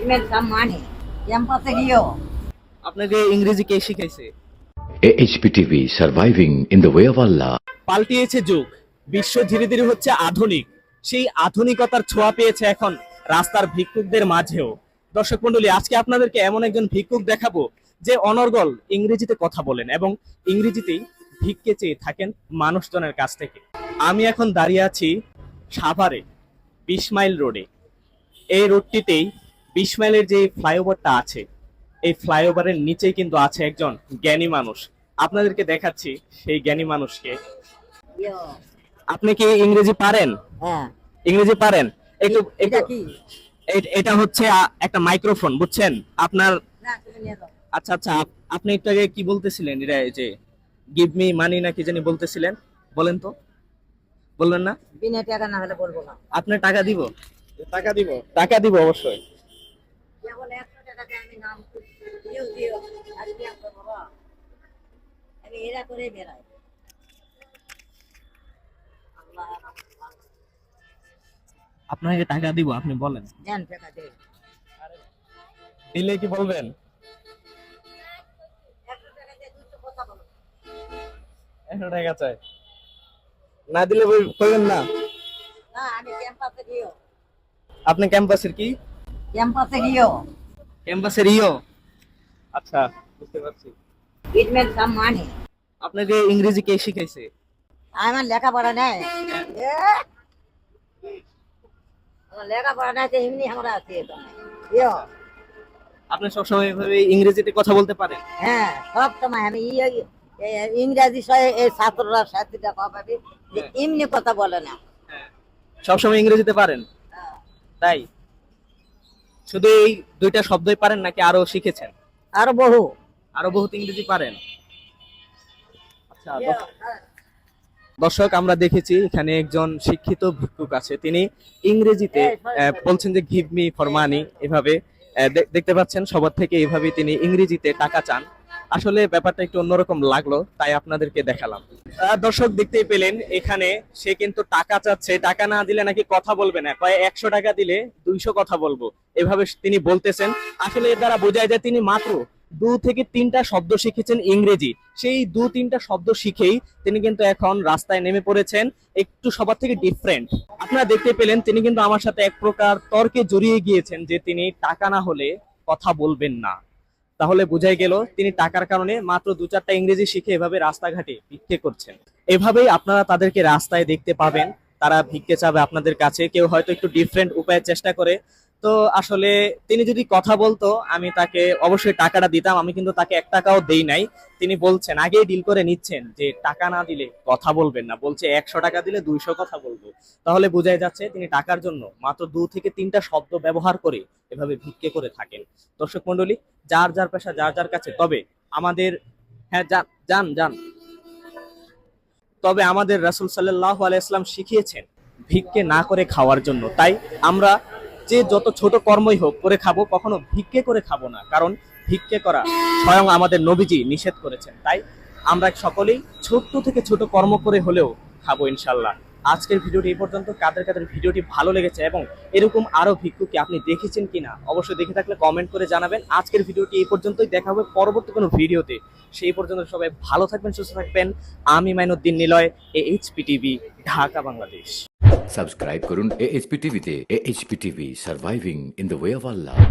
It meant some ক্যাম্পাসে গিয়েও। আপনাকে ইংরেজি কে শিখাইছে? AHPTV Surviving in the Way of Allah. পাল্টিয়েছে যুগ। বিশ্ব ধীরে ধীরে হচ্ছে আধুনিক। সেই আধুনিকতার ছোঁয়া পেয়েছে এখন রাস্তার ভিক্ষুকদের মাঝেও। দর্শক মন্ডলী আজকে আপনাদেরকে এমন একজন ভিক্ষুক দেখাবো যে অনর্গল ইংরেজিতে কথা বলেন এবং ইংরেজিতেই ভিক্ষে চেয়ে থাকেন মানুষজনের কাছ থেকে। আমি এখন দাঁড়িয়ে আছি সাভারে বিশ মাইল রোডে। এই রোডটিতেই বিশ মাইলের যে ফ্লাইওভারটা আছে এই ফ্লাইওভারের নিচেই কিন্তু আছে একজন জ্ঞানী মানুষ। আপনাদেরকে দেখাচ্ছি সেই জ্ঞানী মানুষকে। আপনি কি ইংরেজি পারেন? হ্যাঁ। ইংরেজি পারেন? একটু এটা কি? এটা হচ্ছে একটা মাইক্রোফোন বুঝছেন? আপনার আচ্ছা আচ্ছা আপ- আপনি একটু আগে কি বলতেছিলেন? এটা এই যে গিভ মি মানি না কি জানি বলতেছিলেন? বলেন তো। বললেন না? বিনা টাকা না হলে বলব না। আপনি টাকা দিব? টাকা দিব। টাকা দিব অবশ্যই যেমন একশো টাকাতে আমি নাম দিও দিও আজকে আমি বাবা আমি এরা করে বেড়াই। আপনাকে টাকা দিব আপনি বলেন। দেন টাকা দে। দিলে কি বলবেন? একশো টাকা চাই। না দিলে বল- বলবেন না? না আমি ক্যাম্পাসে গিয়েও। আপনি ক্যাম্পাসের কি? ক্যাম্পাসে গিয়েও। ক্যাম্পাসের ইও আচ্ছা বুঝতে পারছি। ইট মেন সাম মানি আপনাকে ইংরেজি কে শিখাইছে? আমার লেখাপড়া নেই। আমার লেখাপড়া নাই এমনি আমরা আছি আপনি সবসময় এভাবে ইংরেজিতে কথা বলতে পারেন? হ্যাঁ সব সময় আমি ই- ই- এ- এই ছাত্ররা সাথীটা পাবে যে এমনি কথা বলে না। সবসময় ইংরেজিতে পারেন? হ্যাঁ। তাই? শুধু এই দুইটা শব্দই পারেন নাকি আরও শিখেছেন? আরও বহু। আরও বহুত ইংরেজি পারেন। আচ্ছা দর্শক- আমরা দেখেছি এখানে একজন শিক্ষিত ভিক্ষুক আছে। তিনি ইংরেজিতে আহ, বলছেন যে গিভ মি ফর মানি এভাবে দেখতে পাচ্ছেন সবার থেকে এভাবে তিনি ইংরেজিতে টাকা চান। আসলে ব্যাপারটা একটু অন্যরকম লাগল, তাই আপনাদেরকে দেখালাম। দর্শক দেখতেই পেলেন, এখানে সে কিন্তু টাকা চাচ্ছে, টাকা না দিলে নাকি কথা বলবে না। কয় একশো টাকা দিলে দুইশো কথা বলব, এভাবে তিনি বলতেছেন। আসলে এর দ্বারা বোঝায় যায় তিনি মাত্র দু থেকে তিনটা শব্দ শিখেছেন ইংরেজি। সেই দু তিনটা শব্দ শিখেই তিনি কিন্তু এখন রাস্তায় নেমে পড়েছেন, একটু সবার থেকে ডিফারেন্ট আপনারা দেখতে পেলেন, তিনি কিন্তু আমার সাথে এক প্রকার তর্কে জড়িয়ে গিয়েছেন যে তিনি টাকা না হলে কথা বলবেন না। তাহলে বোঝাই গেল তিনি টাকার কারণে মাত্র দু চারটা ইংরেজি শিখে এভাবে রাস্তাঘাটে ভিক্ষে করছেন। এভাবেই আপনারা তাদেরকে রাস্তায় দেখতে পাবেন, তারা ভিক্ষে চাবে আপনাদের কাছে, কেউ হয়তো একটু ডিফারেন্ট উপায়ের চেষ্টা করে তো আসলে তিনি যদি কথা বলতো, আমি তাকে অবশ্যই টাকাটা দিতাম। আমি কিন্তু তাকে এক টাকাও দেই নাই। তিনি বলছেন, আগেই ডিল করে নিচ্ছেন যে টাকা না দিলে কথা বলবেন না। বলছে, একশো টাকা দিলে দুইশো কথা বলব। তাহলে বোঝাই যাচ্ছে তিনি টাকার জন্য মাত্র দু থেকে তিনটা শব্দ ব্যবহার করে এভাবে ভিক্ষে করে থাকেন। দর্শক মন্ডলী যার যার পেশা, যার যার কাছে, তবে আমাদের হ্যাঁ যান যান যান। তবে আমাদের রাসুল সাল্লাহ আলাইসলাম শিখিয়েছেন, ভিক্ষে না করে খাওয়ার জন্য। তাই আমরা যে যত ছোট কর্মই হোক করে খাব, কখনো ভিক্ষে করে খাব না। কারণ ভিক্ষে করা স্বয়ং আমাদের নবীজি নিষেধ করেছেন। তাই আমরা সকলেই ছোট্ট থেকে ছোট কর্ম করে হলেও খাব ইনশাল্লাহ। আজকের ভিডিওটি এই পর্যন্ত। কাদের কাদের ভিডিওটি ভালো লেগেছে এবং এরকম আরও ভিক্ষুকে আপনি দেখেছেন কিনা অবশ্যই দেখে থাকলে কমেন্ট করে জানাবেন। আজকের ভিডিওটি এই পর্যন্তই। দেখা হবে পরবর্তী কোনো ভিডিওতে। সেই পর্যন্ত সবাই ভালো থাকবেন, সুস্থ থাকবেন। আমি Mainuddin Niloy, A HP TV, Dhaka, Bangladesh. Subscribe करून ए एच पी टीव्ही ते A H P TV surviving in the way of Allah